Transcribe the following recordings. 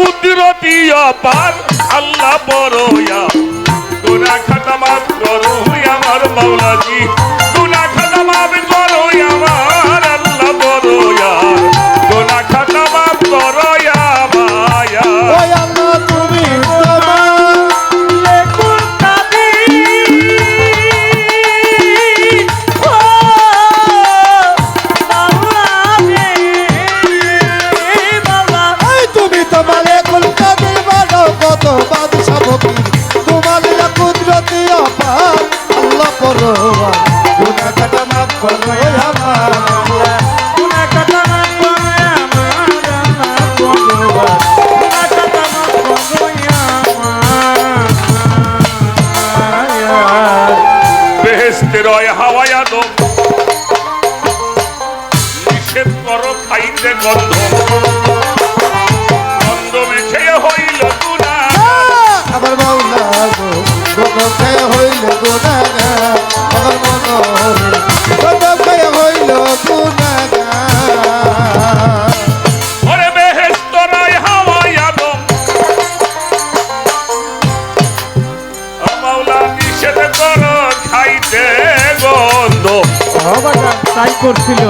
কুদরতি অপার, আল্লাহ বড় তোরা খাতা মাফ করো আমার মাওলাজি। তোরা খাতা মাফ করো আমার Jorge Leo.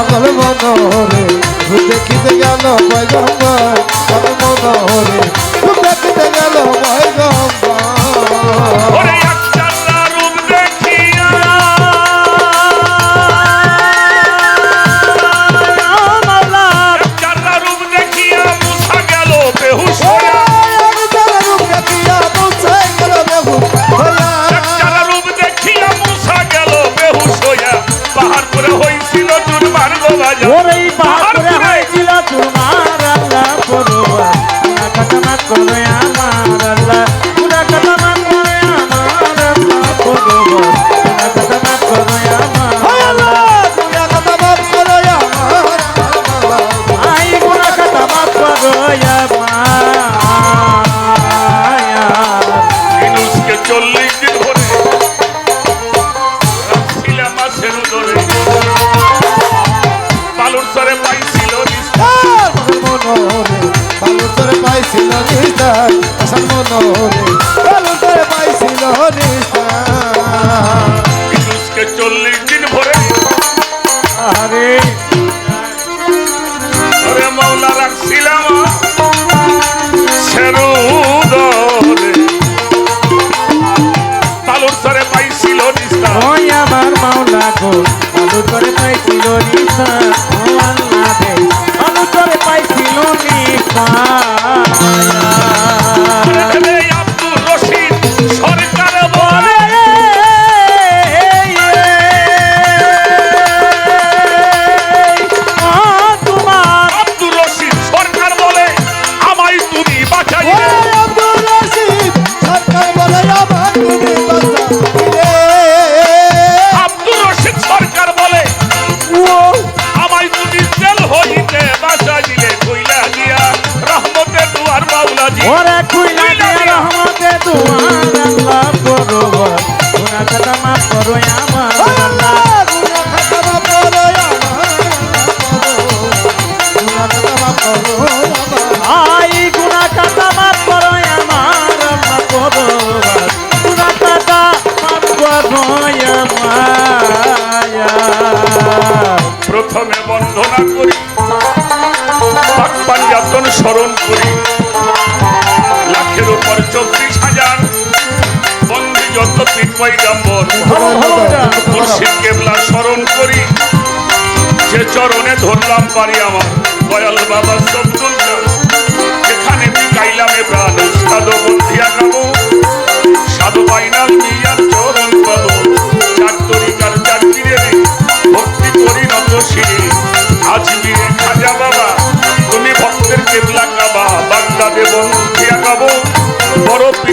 পাগল মনোহরে দেখিতে গেল পয়গম্বর। পাগল মনোহরে দেখিতে গেল পয়গম্বর।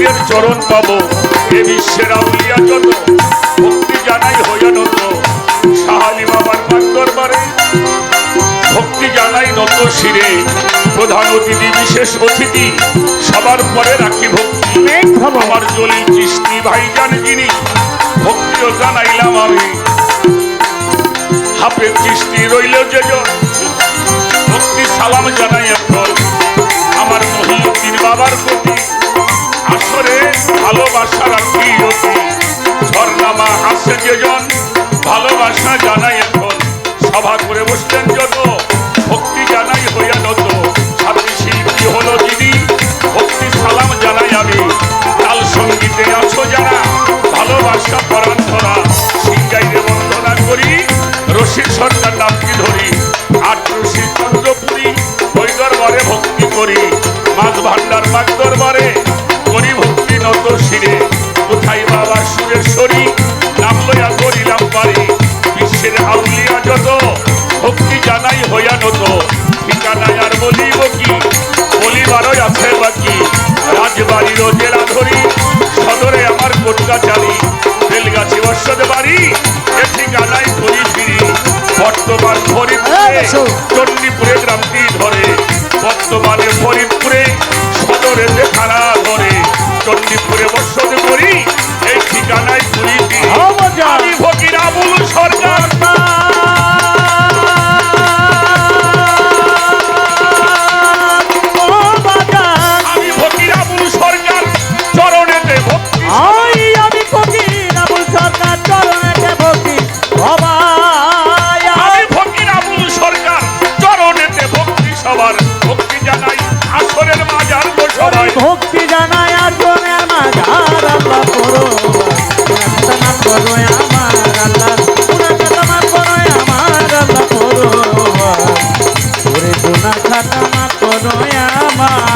পীরের চরণ পাবো। এ বিশ্বের আউলিয়া যত ভক্তি জানাই হইয়া নত সাহালি বাবার পাক দরবারে ভক্তি জানাই নত শিরে। প্রধান অতিথি বিশেষ অতিথি সবার পরে রাখি ভক্তি। আমার জলি চিস্তি ভাইজান যিনি ভক্তিও জানাইলাম আমি। হাফের চিস্তি রইল যে জন, ভক্তি সালাম জানাই এখন ভালোবাসা রাখি অতি ঝর্ণামা আসে যেজন, ভালোবাসা জানাই এখন। সভা করে বসলেন যত ভক্তি জানাই হইয়া নত। ছাত্রী শিল্পী হলো দিদি, ভক্তি সালাম জানাই আমি। তাল সঙ্গীতে আছো যারা, ভালোবাসা পরাণ ধরা সিংগাইরে বন্দনা করি রশিদ সরকার নামটি ধরি। আর রশিদ চন্দ্রপুরী, ওই দরবারে ভক্তি করি। মাছ ভান্ডার মাছ দরবারে শিরে কোথায় বাবা সুরেশ্বরী নাম লইয়া করিলাম পারি বিশ্বের আউলিয়া যত ভক্তি জানাই হইয়া নত। ঠিকানায় আর বলিব কি? বলিবারই আছে বাকি রাজবাড়ির জেলা ধরি সদরে আমার কোটকা চালি। বেলগাছি বর্ষদ বাড়ি এ ঠিকানায় ঘুরি ফিরি। বর্তমান ফরিদপুরে হ্যাঁ, চণ্ডীপুরে গ্রামটি ধরে। বর্তমানে ফরিদপুরে চণ্ডীপুরে আমার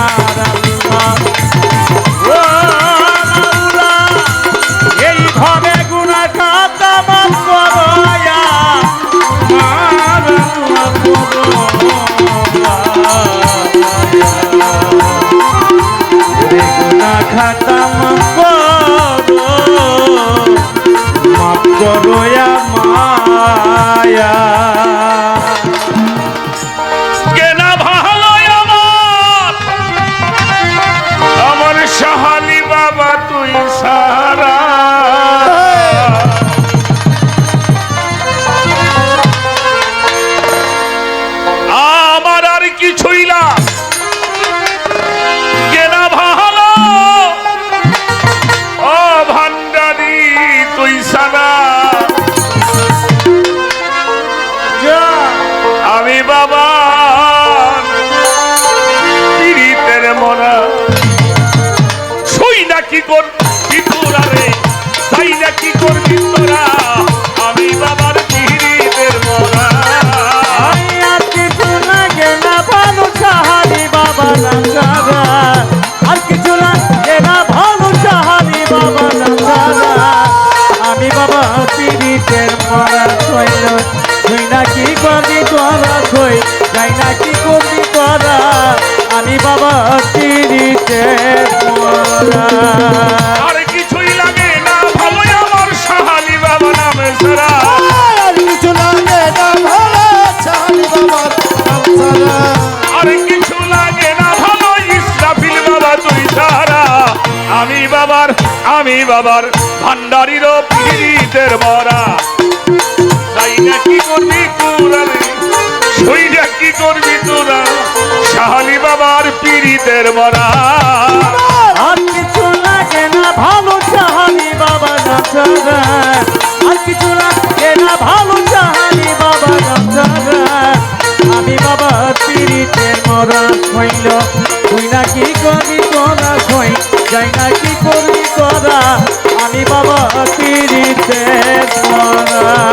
আমি বাবার ভান্ডারিরও পীড়িতের মরা তাই না কি করবি তোরা সই না কি করবি তোরা? শাহালি বাবার পীড়িতের মরা আর কিছু লাগে না ভালো চাহানি বাবা নাচারা আর কিছু লাগে না ভালো করা হইল? তুই না কি করবি করা হই? যাই না কি করবি করা আমি বাবা তিরিতে করা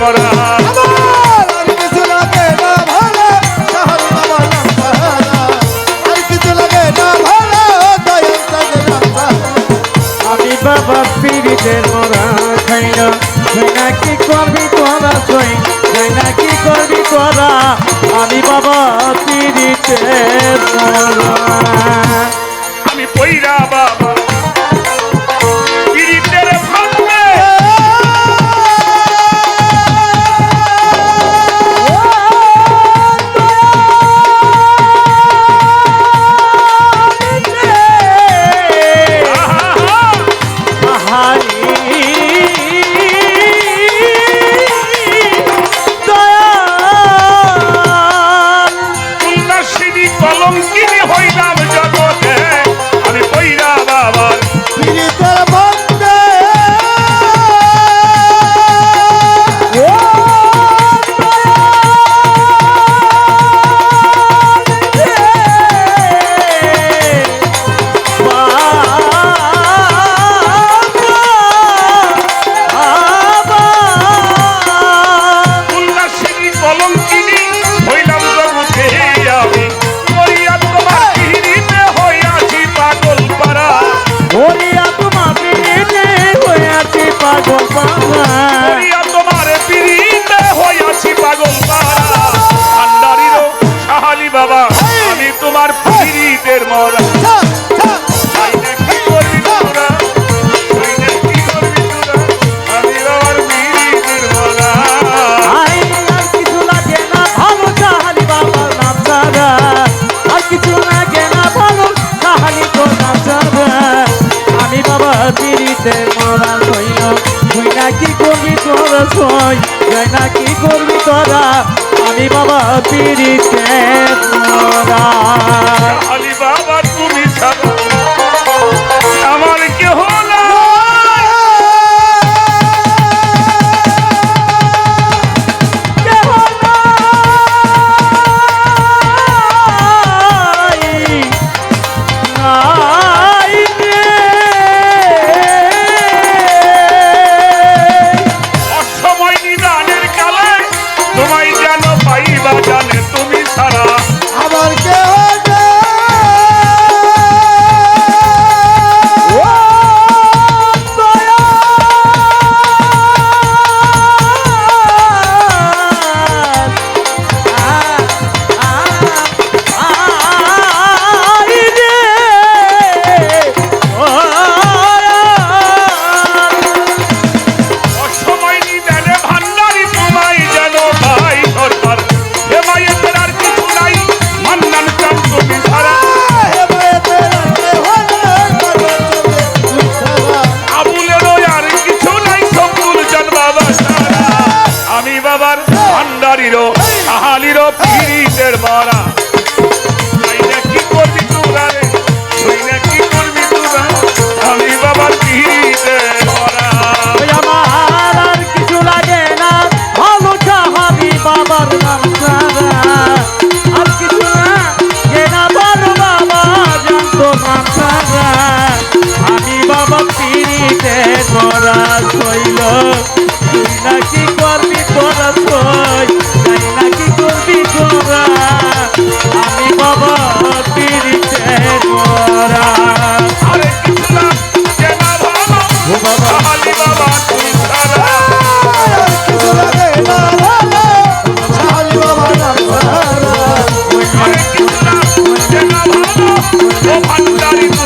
পড়া। আমি বাবা পিড়িতের মরা খাই না খাই না কি করবি তোরা ছই কি করবি তোরা? আমি বাবা পিড়িতের মরা। আমি পইরা বাবা। নয়। জয় না কি করবি তোরা আমি বাবা পিড়িতে তোরা Allah under the